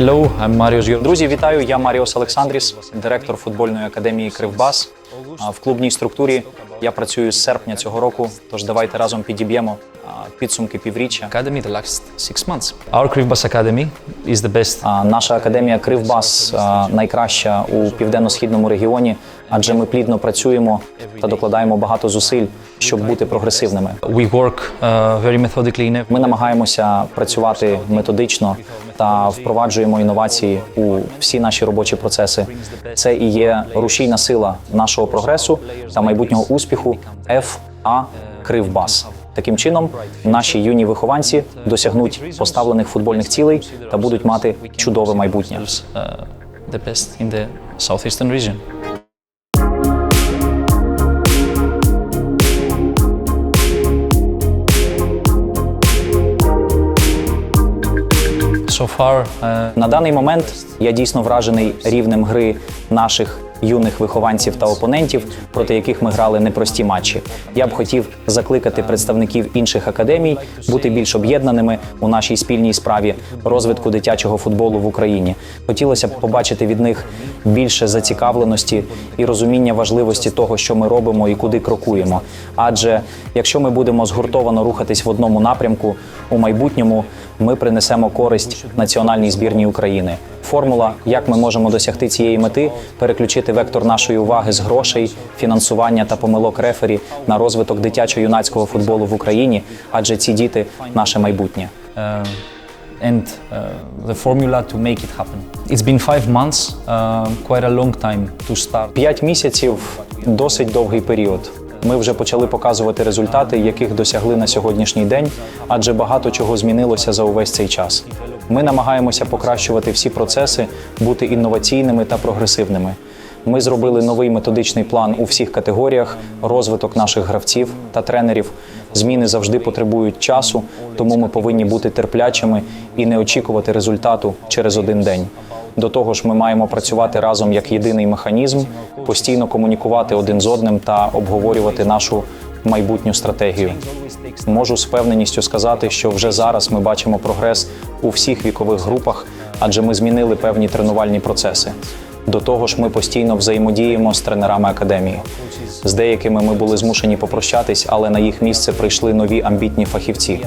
Hello, I'm Marius Друзі, вітаю! Я Маріос Олександріс, директор футбольної академії Кривбас. В клубній структурі я працюю з серпня цього року. Тож давайте разом підіб'ємо підсумки півріччя. Academy the last six months. Our Krivbas Academy is the best. Наша академія Кривбас найкраща у південно-східному регіоні, адже ми плідно працюємо та докладаємо багато зусиль, щоб бути прогресивними. Uh, Ми намагаємося працювати методично та впроваджуємо інновації у всі наші робочі процеси. Це і є рушійна сила нашого прогресу та майбутнього успіху FA Кривбас. Таким чином, наші юні вихованці досягнуть поставлених футбольних цілей та будуть мати чудове майбутнє. uh, the best in the southeastern region. So far, uh, На даний момент я дійсно вражений рівнем гри наших юних вихованців та опонентів, проти яких ми грали непрості матчі. Я б хотів закликати представників інших академій бути більш об'єднаними у нашій спільній справі розвитку дитячого футболу в Україні. Хотілося б побачити від них більше зацікавленості і розуміння важливості того, що ми робимо і куди крокуємо. Адже якщо ми будемо згуртовано рухатись в одному напрямку, у майбутньому ми принесемо користь національній збірній України. Формула, як ми можемо досягти цієї мети, переключити вектор нашої уваги з грошей, фінансування та помилок рефері на розвиток дитячо-юнацького футболу в Україні, адже ці діти наше майбутнє. uh, and uh, the formula to make it happen. It's been five months, uh, quite a long time to start. П'ять місяців досить довгий період. Ми вже почали показувати результати, яких досягли на сьогоднішній день, адже багато чого змінилося за увесь цей час. Ми намагаємося покращувати всі процеси, бути інноваційними та прогресивними. Ми зробили новий методичний план у всіх категоріях, розвиток наших гравців та тренерів. Зміни завжди потребують часу, тому ми повинні бути терплячими і не очікувати результату через один день. До того ж, ми маємо працювати разом як єдиний механізм, постійно комунікувати один з одним та обговорювати нашу майбутню стратегію. Можу з впевненістю сказати, що вже зараз ми бачимо прогрес у всіх вікових групах, адже ми змінили певні тренувальні процеси. До того ж, ми постійно взаємодіємо з тренерами академії. З деякими ми були змушені попрощатись, але на їх місце прийшли нові амбітні фахівці.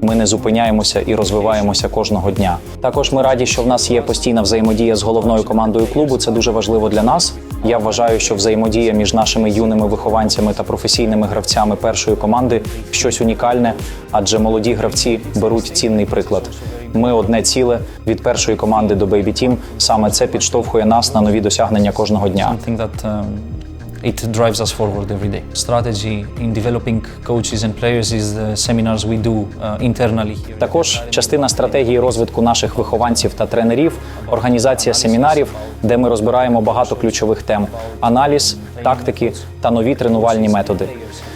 Ми не зупиняємося і розвиваємося кожного дня. Також ми раді, що в нас є постійна взаємодія з головною командою клубу. Це дуже важливо для нас. Я вважаю, що взаємодія між нашими юними вихованцями та професійними гравцями першої команди щось унікальне, адже молоді гравці беруть цінний приклад. Ми одне ціле від першої команди до Baby Team. Саме це підштовхує нас на нові досягнення кожного дня. It drives us forward every day. Strategy in developing coaches and players is the seminars we do uh, internally. Також частина стратегії розвитку наших вихованців та тренерів, організація семінарів, де ми розбираємо багато ключових тем: аналіз, тактики та нові тренувальні методи.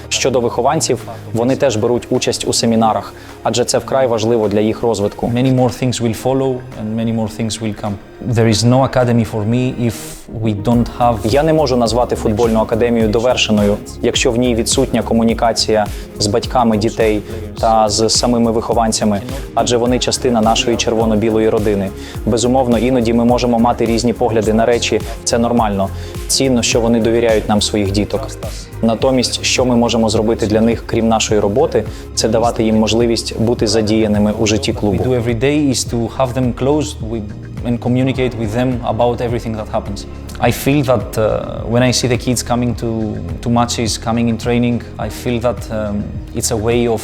Щодо вихованців, вони теж беруть участь у семінарах, адже це вкрай важливо для їх розвитку. Many more things will follow and many more things will come. There is no academy for me if we don't have Я не можу назвати футбольну академію довершеною, якщо в ній відсутня комунікація з батьками дітей та з самими вихованцями, адже вони частина нашої червоно-білої родини. Безумовно, іноді ми можемо мати різні погляди на речі. Це нормально. Цінно, що вони довіряють нам своїх діток. Натомість, що ми можемо зробити для них, крім нашої роботи, це давати їм можливість бути задіяними у житті клубу. And communicate with them about everything that happens. I feel that uh, when I see the kids coming to, to matches, coming in training, I feel that um, it's a way of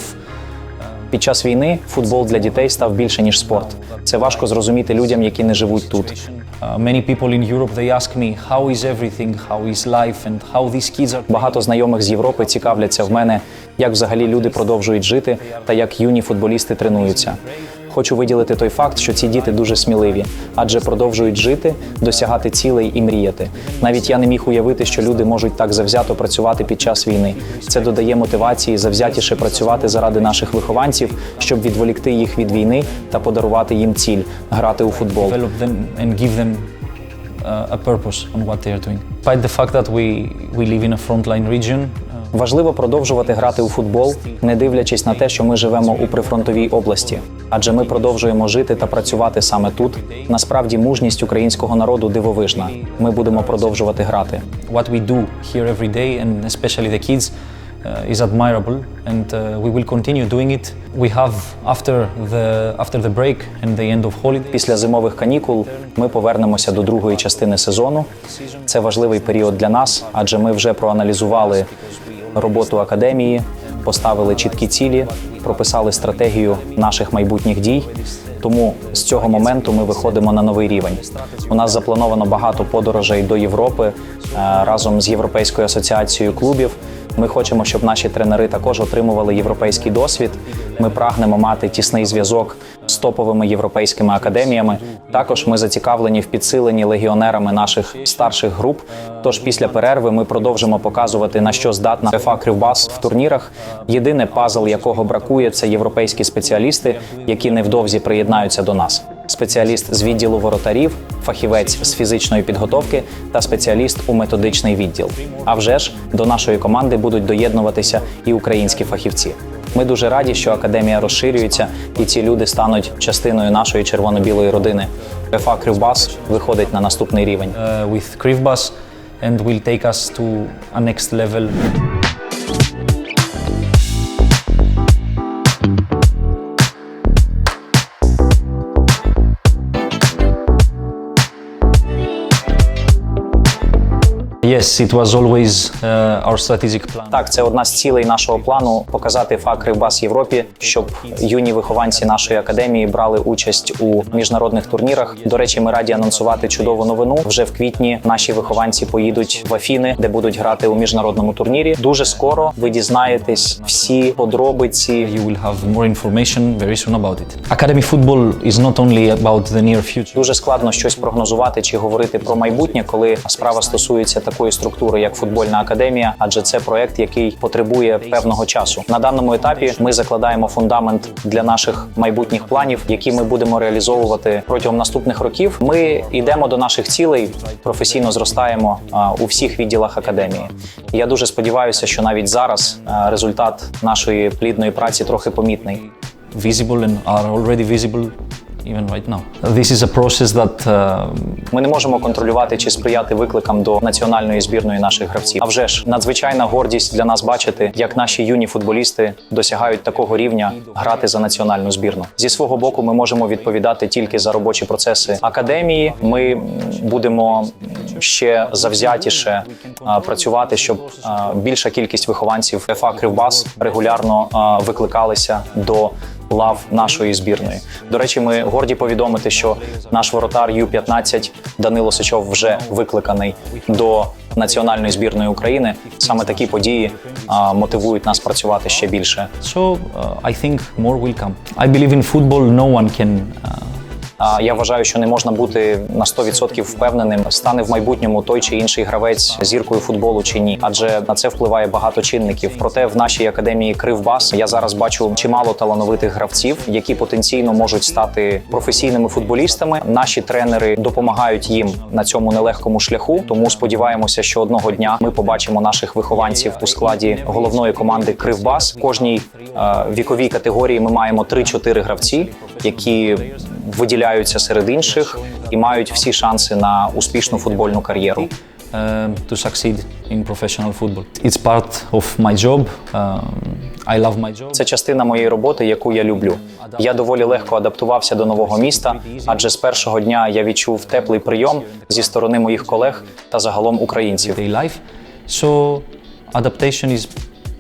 Під час війни футбол для дітей став більше ніж спорт. Це важко зрозуміти людям, які не живуть тут. uh, many people in Europe they ask me how is everything, how is life, and how these kids are. Багато знайомих з Європи цікавляться в мене, як взагалі люди продовжують жити та як юні футболісти тренуються. Хочу виділити той факт, що ці діти дуже сміливі, адже продовжують жити, досягати цілей і мріяти. Навіть я не міг уявити, що люди можуть так завзято працювати під час війни. Це додає мотивації завзятіше працювати заради наших вихованців, щоб відволікти їх від війни та подарувати їм ціль грати у футбол. uh, a purpose on what they are doing. Despite the fact that we, we live in a frontline region, Важливо продовжувати грати у футбол, не дивлячись на те, що ми живемо у прифронтовій області, адже ми продовжуємо жити та працювати саме тут. Насправді, мужність українського народу дивовижна. Ми будемо продовжувати грати. What we do here every day, and especially the kids, uh, is admirable, and uh, we will continue doing it. We have after the after the break and the end of holiday. Після зимових канікул ми повернемося до другої частини сезону. Це важливий період для нас, адже ми вже проаналізували роботу академії, поставили чіткі цілі, прописали стратегію наших майбутніх дій. Тому з цього моменту ми виходимо на новий рівень. У нас заплановано багато подорожей до Європи е, разом з Європейською асоціацією клубів. Ми хочемо, щоб наші тренери також отримували європейський досвід. Ми прагнемо мати тісний зв'язок з топовими європейськими академіями. Також ми зацікавлені в підсиленні легіонерами наших старших груп. Тож після перерви ми продовжимо показувати на що здатна ФА Кривбас в турнірах. Єдине пазл, якого бракує, це європейські спеціалісти, які невдовзі приєднаються до нас. Спеціаліст з відділу воротарів, фахівець з фізичної підготовки та спеціаліст у методичний відділ. А вже ж до нашої команди будуть доєднуватися і українські фахівці. Ми дуже раді, що академія розширюється, і ці люди стануть частиною нашої червоно-білої родини. ФА Кривбас виходить на наступний рівень. uh, with Krivbas and will take us to a next level. Yes, it was always uh, our strategic plan. Так, це одна з цілей нашого плану показати ФА Кривбас Європі, щоб юні вихованці нашої академії брали участь у міжнародних турнірах. До речі, ми раді анонсувати чудову новину. Вже в квітні наші вихованці поїдуть в Афіни, де будуть грати у міжнародному турнірі. Дуже скоро ви дізнаєтесь всі подробиці. You will have more information very soon about it. Academy football is not only about the near future. Дуже складно щось прогнозувати чи говорити про майбутнє, коли справа стосується такої структури, як футбольна академія, адже це проект, який потребує певного часу. На даному етапі ми закладаємо фундамент для наших майбутніх планів, які ми будемо реалізовувати протягом наступних років. Ми йдемо до наших цілей, професійно зростаємо у всіх відділах академії. Я дуже сподіваюся, що навіть зараз результат нашої плідної праці трохи помітний. visible and are already visible even right now. This is a process that uh, Ми не можемо контролювати чи сприяти викликам до національної збірної наших гравців. А вже ж надзвичайна гордість для нас бачити, як наші юні футболісти досягають такого рівня грати за національну збірну. Зі свого боку, ми можемо відповідати тільки за робочі процеси академії. Ми будемо ще завзятіше а, працювати, щоб а, більша кількість вихованців ФА Кривбас регулярно а, викликалися до лав нашої збірної. До речі, ми горді повідомити, що наш воротар Ю-15 Данило Сичов вже викликаний до національної збірної України. Саме такі події а, мотивують нас працювати ще більше. so uh, I think more will come. I believe in football no one can uh, я вважаю, що не можна бути на 100% впевненим, стане в майбутньому той чи інший гравець зіркою футболу чи ні, адже на це впливає багато чинників. Проте в нашій академії Кривбас я зараз бачу чимало талановитих гравців, які потенційно можуть стати професійними футболістами. Наші тренери допомагають їм на цьому нелегкому шляху. Тому сподіваємося, що одного дня ми побачимо наших вихованців у складі головної команди Кривбас. В кожній е, віковій категорії ми маємо 3-4 гравці, які виділяються серед інших і мають всі шанси на успішну футбольну кар'єру. um, to succeed in professional football. It's part of my job. Um, I love my job. Це частина моєї роботи, яку я люблю. Я доволі легко адаптувався до нового міста, адже з першого дня я відчув теплий прийом зі сторони моїх колег та загалом українців. So adaptation is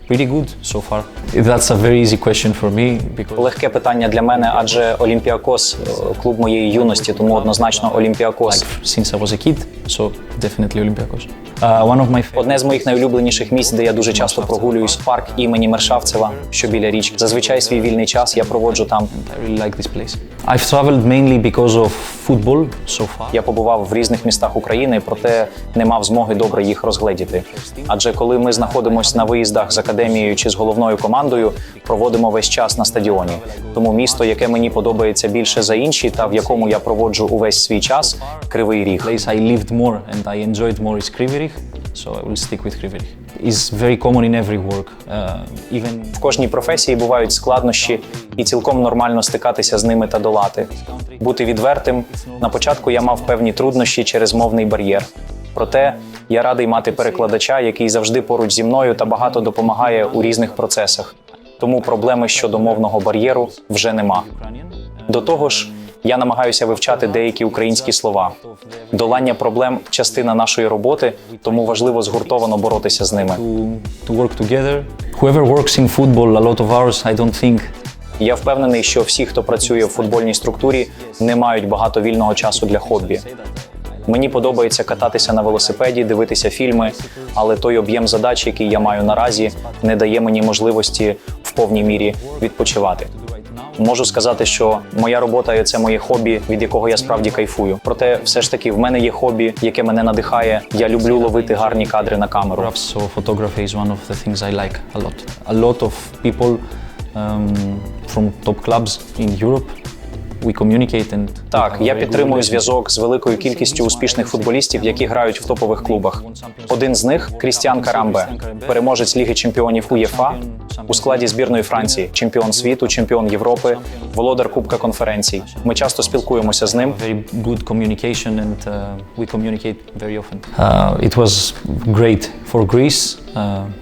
pretty good so far. That's a very easy question for me because Легке питання для мене, адже Олімпіакос е, клуб моєї юності, тому однозначно Олімпіакос. since I was a kid, so definitely Olympiacos. Uh, one of my. Одне з моїх найулюбленіших місць, де я дуже часто прогулююсь, парк імені Мершавцева, що біля річки. Зазвичай свій вільний час я проводжу там. I really like this place. I've traveled mainly because of football so far. Я побував в різних містах України, проте не мав змоги добре їх розгледіти. Адже коли ми знаходимося на виїздах з академією чи з головною командою, проводимо весь час на стадіоні. Тому місто, яке мені подобається більше за інші, та в якому я проводжу увесь свій час, кривий ріг. place I lived more and I enjoyed more is Kryvyi Rih, so I will stick with Kryvyi Rih. is very common in every work. Uh, even В кожній професії бувають складнощі, і цілком нормально стикатися з ними та долати. Бути відвертим на початку я мав певні труднощі через мовний бар'єр. Проте я радий мати перекладача, який завжди поруч зі мною та багато допомагає у різних процесах. Тому проблеми щодо мовного бар'єру вже нема. До того ж, я намагаюся вивчати деякі українські слова. Долання проблем частина нашої роботи, тому важливо згуртовано боротися з ними. Я впевнений, що всі, хто працює в футбольній структурі, не мають багато вільного часу для хобі. Мені подобається кататися на велосипеді, дивитися фільми, але той об'єм задач, який я маю наразі, не дає мені можливості в повній мірі відпочивати. Можу сказати, що моя робота це моє хобі, від якого я справді кайфую. Проте, все ж таки, в мене є хобі, яке мене надихає. Я люблю ловити гарні кадри на камеру. Photography is one of the things I like a lot. A lot of people um, from top clubs in Europe, we communicate and Так, я підтримую зв'язок з великою кількістю успішних футболістів, які грають в топових клубах. Один з них Крістіан Карамбе, переможець Ліги чемпіонів УЄФА у складі збірної Франції, чемпіон світу, чемпіон Європи, володар Кубка конференцій. Ми часто спілкуємося з ним. Very good communication and uh, we communicate very often. Uh, it was great for Greece,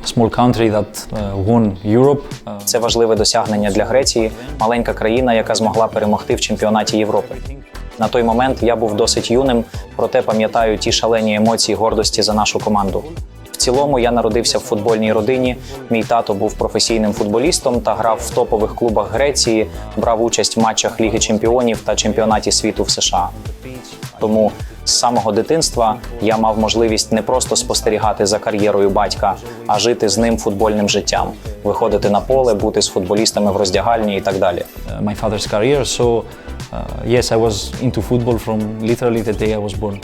small country that uh, won Europe. Uh, Це важливе досягнення для Греції, маленька країна, яка змогла перемогти в чемпіонаті Європи. На той момент я був досить юним, проте пам'ятаю ті шалені емоції гордості за нашу команду. В цілому я народився в футбольній родині. Мій тато був професійним футболістом та грав в топових клубах Греції, брав участь в матчах Ліги Чемпіонів та чемпіонаті світу в США. Тому з самого дитинства я мав можливість не просто спостерігати за кар'єрою батька, а жити з ним футбольним життям, виходити на поле, бути з футболістами в роздягальні і так далі. uh, my father's career. So, uh, yes, I was into football from literally the day I was born.